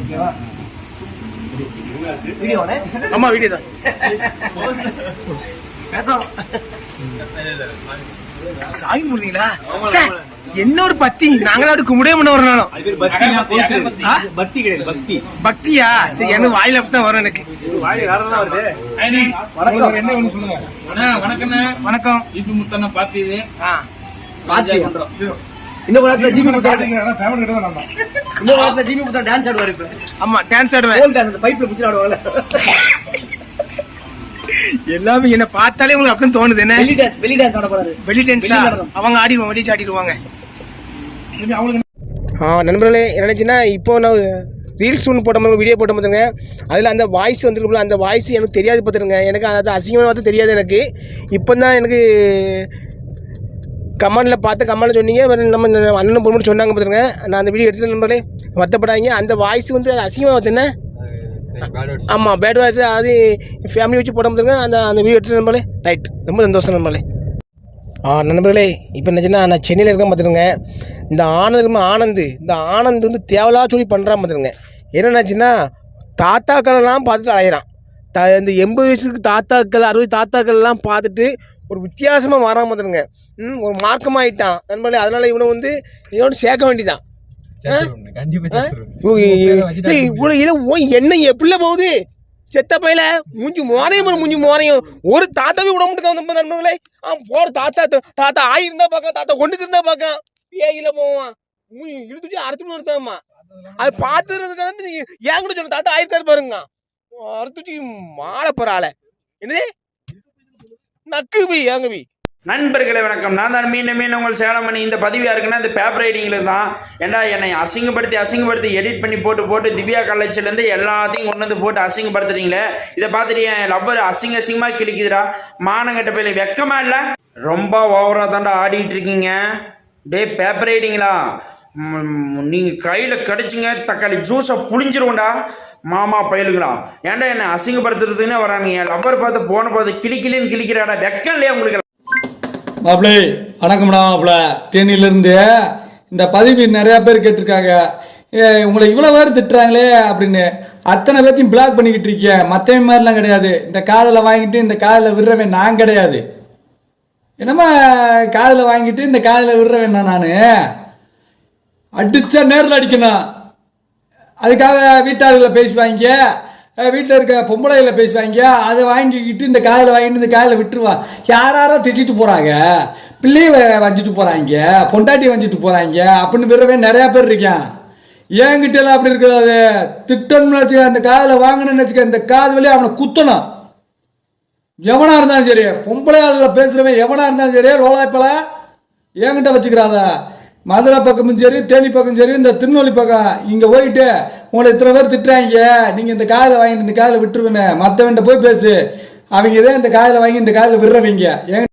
ஓகேவா? வீடியோனே ஆமா வீடியோ தான் பேசலாம். சாமி முடிங்களா சார் என்ன ஒரு பத்தி நாங்களா அப்படி கும்பிடவே பண்ண வரணும் ஆ? பக்தி கிடையாது பக்தி. பக்தியா? சரி எனக்கு வாயில அப்படித்தான் வரும் எனக்கு. வணக்கம். வணக்கம். இப்ப முத்தண்ண பாத்து ஆ. பாத்தி இன்னும் நேரத்துல ஜிபி இன்னும் நேரத்துல ஜிபி முத்தா டான்ஸ் ஆடுவார் இப்ப. ஆமா டான்ஸ் ஆடுவேன். கோல் டான்ஸ் அந்த பைப்ல பிடிச்சி ஆடுவாங்கல்ல. எல்லாமே என்ன பார்த்தாலே உங்களுக்கு அப்படின்னு தோணுது என்ன? வெளி டான்ஸ் வெளி டான்ஸ் ஆட போறாரு. வெளி டான்ஸா. அவங்க ஆடிடுவாங்க வெளியே ஆடிடுவாங்க ஆ நண்பர்களே என்னச்சுன்னா இப்போ நான் ரீல்ஸ் ஒன்று போட்ட மாதிரி வீடியோ போட்ட மாதிரிங்க. அதில் அந்த வாய்ஸ் வந்துருக்குல்ல அந்த வாய்ஸ் எனக்கு தெரியாது பார்த்துருங்க எனக்கு அது அசிங்கமாக பார்த்து தெரியாது எனக்கு. இப்போ தான் எனக்கு கமெண்டில் பார்த்து கமெண்டில் சொன்னீங்க. நம்ம அண்ணன் பொண்ணு சொன்னாங்க பார்த்துருங்க நான் அந்த வீடியோ எடுத்து நண்பர்களே வருத்தப்படாதீங்க. அந்த வாய்ஸ் வந்து அசிங்கமாக பார்த்துன்னு ஆமாம் பேட் வாய்ஸ் அது ஃபேமிலி வச்சு போட முடியுங்க அந்த அந்த வீடியோ எடுத்து நம்பளே ரைட் ரொம்ப சந்தோஷம் நம்பளே ஆ நண்பர்களே இப்போ என்னச்சுன்னா நான் சென்னையில் இருக்கேன் பார்த்துருங்க இந்த ஆனந்த் ஆனந்த். இந்த ஆனந்த் வந்து தேவலா சொல்லி பண்ணுறான் பார்த்துருங்க என்னென்னாச்சுன்னா தாத்தாக்களெல்லாம் பார்த்துட்டு அலையிறான். த இந்த எண்பது வயசுக்கு தாத்தாக்கள் அறுபது தாத்தாக்கள்லாம் பார்த்துட்டு ஒரு வித்தியாசமாக வராம பார்த்துருங்க ம் ஒரு மார்க்கமாயிட்டான். நண்பர்களே அதனால் இவனை வந்து இதோட சேர்க்க வேண்டியதான் இவ்வளோ இதை எண்ணெய் எப்படில போகுது? செத்த பையில மூஞ்சி மோரையும் பாரு, மூஞ்சி மோரையும் ஒரு தாத்தாவே விட நம்ம நண்பர்களே. ஆ போற தாத்தா தாத்தா ஆயிருந்தா பார்க்க தாத்தா கொண்டு இருந்தா பார்க்க பேயில போவான். மூஞ்சி இழுத்துட்டு அரைச்சு நிறுத்தாமா அது பார்த்துருக்கான ஏன் கூட சொன்ன? தாத்தா ஆயிருக்காரு பாருங்க. மாலை என்னது? நக்கு பி ஏங்க பி? நண்பர்களே வணக்கம். நான் தான் மீண்டும் மீன் உங்கள் சேலம் பண்ணி இந்த பதிவு யாருக்குன்னா இந்த பேப்பர் ரைடிங்கில் தான். ஏன்டா என்னை அசிங்கப்படுத்தி அசிங்கப்படுத்தி எடிட் பண்ணி போட்டு போட்டு திவ்யா கலைச்சிலேருந்து எல்லாத்தையும் கொண்டு வந்து போட்டு அசிங்கப்படுத்துறீங்களே? இதை பார்த்துட்டு என் லவ்வர் அசிங்க அசிங்கமாக கிழிக்குதுடா. மானங்கட்ட போய் வெக்கமா இல்லை? ரொம்ப ஓவராக தாண்டா ஆடிட்டு இருக்கீங்க. டே பேப்பர் ரைடிங்களா நீங்கள் கையில் கடிச்சிங்க தக்காளி ஜூஸை புளிஞ்சிருவோண்டா மாமா பயலுங்களா ஏன்டா என்னை அசிங்கப்படுத்துறதுன்னு வராங்க. என் லவ்வர் பார்த்து போன பார்த்து கிளி கிளின்னு கிளிக்கிறாடா. வெக்கம் இல்லையா உங்களுக்கு? மாப்பிளே வணக்கம்டா மாப்பிள. தேனியிலிருந்து இந்த பதிவு நிறைய பேர் கேட்டிருக்காங்க. உங்களை இவ்வளோ பேர் திட்டுறாங்களே அப்படின்னு. அத்தனை பேர்த்தையும் பிளாக் பண்ணிக்கிட்டு இருக்கேன் மற்றவன் மாதிரிலாம் கிடையாது. இந்த காதில் வாங்கிட்டு இந்த காதில் விடுறவன் நான் கிடையாது. என்னம்மா காதில் வாங்கிட்டு இந்த காதில் விடுறவன் நான்? அடிச்சா நேரில் அடிக்கணும். அதுக்காக வீட்டாளர்களை பேசுவாங்க வீட்டில் இருக்க பொம்பளைகளை பேசுவாங்க அதை வாங்கிக்கிட்டு இந்த காதில் வாங்கிட்டு இந்த காதில் விட்டுருவான் யார் யாரோ திட்டிட்டு போகிறாங்க பிள்ளைய வஞ்சிட்டு போகிறாங்க பொண்டாட்டி வஞ்சிட்டு போகிறாங்க அப்படின்னு பிறவே நிறையா பேர் இருக்கான். என்கிட்ட எல்லாம் அப்படி இருக்காது திட்டணும்னு வச்சுக்க அந்த காதில் வாங்கணும்னு வச்சுக்க இந்த காது வழியே அவனை குத்தணும். எவனா இருந்தாலும் சரி பொம்பளை ஆளுல பேசுகிறவன் எவனாக இருந்தாலும் சரி லோலாய்ப்பல என்கிட்ட வச்சுக்கிறாங்க மதுரை பக்கமும் சரி தேனி பக்கம் சரி இந்த திருநெல்வேலி பக்கம். இங்க போயிட்டு உங்களை இத்தனை பேர் திட்டுறாங்க. நீங்க இந்த காதில் வாங்கிட்டு இந்த காதில் விட்டுருவேன்னு. மற்றவன்ட்ட போய் பேசு. அவங்க தான் இந்த காதில் வாங்கி இந்த காதில் விடுறவங்க. ஏன்